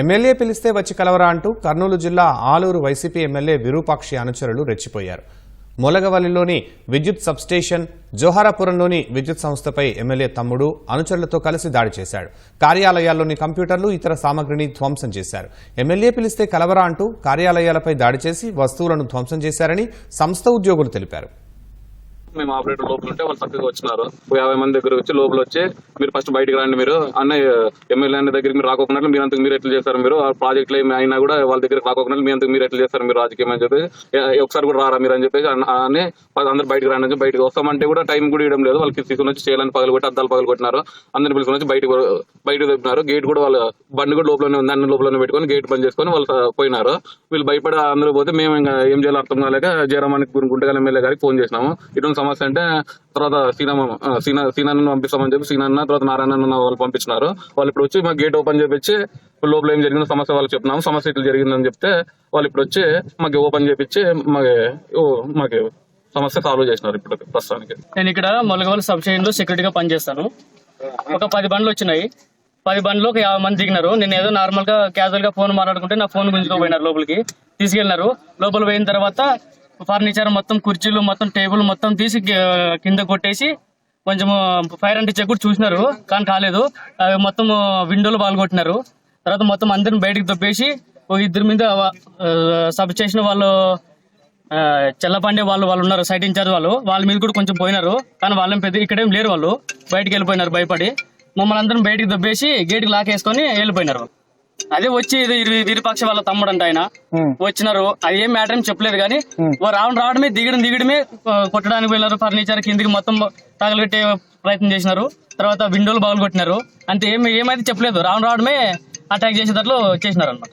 MLA పిలిస్తే వచ్చి కలవరా అంటూ కర్నూలు జిల్లా ఆలూరు వైసీపీ ఎమ్మెల్యే విరూపాక్షి అనుచరులు రెచ్చిపోయారు. మొలగవల్లిలోని విద్యుత్ సబ్స్టేషన్ జోహారాపురంలోని విద్యుత్ సంస్థపై ఎమ్మెల్యే తమ్ముడు అనుచరులతో కలిసి దాడి చేశాడు. కార్యాలయాల్లోని కంప్యూటర్లు ఇతర సామగ్రిని ధ్వంసం చేశారు. ఎమ్మెల్యే పిలిస్తే కలవరా అంటూ కార్యాలయాలపై దాడి చేసి వస్తువులను ధ్వంసం చేశారని సంస్థ ఉద్యోగులు తెలిపారు. మేము ఆపరేటర్ లోపల ఉంటే వాళ్ళు చక్కగా వచ్చినారు. యాభై మంది దగ్గర వచ్చి లోపల వచ్చి మీరు ఫస్ట్ బయటకు రండి మీరు. అన్న ఎమ్మెల్యే అన్న దగ్గరికి మీరు రాకోకుండా మీరు అంతకు మీరు ఎట్లా చేస్తారు మీరు? ఆ ప్రాజెక్టులు ఏమి అయినా కూడా వాళ్ళ దగ్గర రాకోకుండా మీ అంతకు మీరు ఎట్లా చేస్తారు మీరు రాజకీయం అని చెప్పి ఒకసారి కూడా రారా మీరు అని చెప్పేసి అని అందరు బయటకు రండి అని బయటకు వస్తామంటే కూడా టైం కూడా ఇవ్వడం లేదు. వాళ్ళకి తీసుకుని వచ్చి చేయాలని పగలు కొట్టి అద్దాలు పగలు కొట్టినారు. అందరిని పిలుచుకొని వచ్చి బయటకు బయటకు తెప్పినారు గేట్ కూడా వాళ్ళ బండి కూడా లోపలనే ఉంది. అన్ని లోపలనే పెట్టుకొని గేట్ బంద్ చేసుకొని వాళ్ళు పోయినారు. వీళ్ళు భయపడి అందరూ పోతే మేము ఇంకా ఏం చేయాలో అర్థం కాలేక జయరామానికి గుంటగల ఎమ్మెల్యే గారికి ఫోన్ చేసినాము. ఇటువంటి థామస్ అంటే తర్వాత సీనా సీనా సీనాన్ని పంపిస్తామని చెప్పి సీనన్న తర్వాత నారాయణ వాళ్ళు పంపించినారు. వాళ్ళు ఇప్పుడు వచ్చి మాకు గేట్ ఓపెన్ చేపించి లోపల ఏం జరిగిందో సమస్య వాళ్ళకి చెప్తున్నాము. సమస్య ఇట్లా జరిగిందని చెప్తే వాళ్ళు ఇప్పుడు వచ్చి మాకు ఓపెన్ చేపించి మాకు మాకు సమస్య సాల్వ్ చేసినారు ఇప్పుడు ప్రస్తుతానికి. నేను ఇక్కడ మొలగవల్ సబ్ స్టేషన్లో సెక్యూరిటీగా పనిచేస్తాను. ఒక పది బండ్లు వచ్చినాయి. పది బండ్లు ఒక యాభై మంది దిగినారు. నేను ఏదో నార్మల్గా క్యాజువల్గా ఫోన్ మాట్లాడుకుంటే నా ఫోన్ గుంజుకోపోయినారు లోపలికి. తీసుకెళ్ళినారు లోపల పోయిన తర్వాత ఫర్నిచర్ మొత్తం కుర్చీలు మొత్తం టేబుల్ మొత్తం తీసి కింద కొట్టేసి కొంచెం ఫైర్ అంటే చెక్ కూడా చూసినారు కానీ కాలేదు. అవి మొత్తం విండోలు పాల్గొట్టినారు తర్వాత మొత్తం అందరిని బయటకు దొబ్బేసి ఒక ఇద్దరి మీద సబ్ చేసిన వాళ్ళు చెల్లపాండే వాళ్ళు వాళ్ళు ఉన్నారు సైట్ ఇన్ఛార్జ్ వాళ్ళు. వాళ్ళ మీద కూడా కొంచెం పోయినారు కానీ వాళ్ళని పెద్ద ఇక్కడేం లేరు వాళ్ళు. బయటకు వెళ్ళిపోయినారు భయపడి. మమ్మల్ని అందరం బయటికి దొబ్బేసి గేట్కి లాక్ వేసుకొని వెళ్ళిపోయినారు. అదే వచ్చి విరుపక్ష వాళ్ళ తమ్ముడు అంట ఆయన వచ్చినారు. అది ఏం మ్యాటర్ ఏం చెప్పలేదు కానీ రావడం రావడమే దిగడం దిగడమే కొట్టడానికి వెళ్ళారు ఫర్నిచర్ కిందికి మొత్తం తగలగట్టే ప్రయత్నం చేసినారు. తర్వాత విండోలు బాగులు కొట్టినారు. అంతే ఏమి ఏమైతే చెప్పలేదు. రావడం రావడమే అటాక్ చేసేటట్లు చేసినారు అనమాట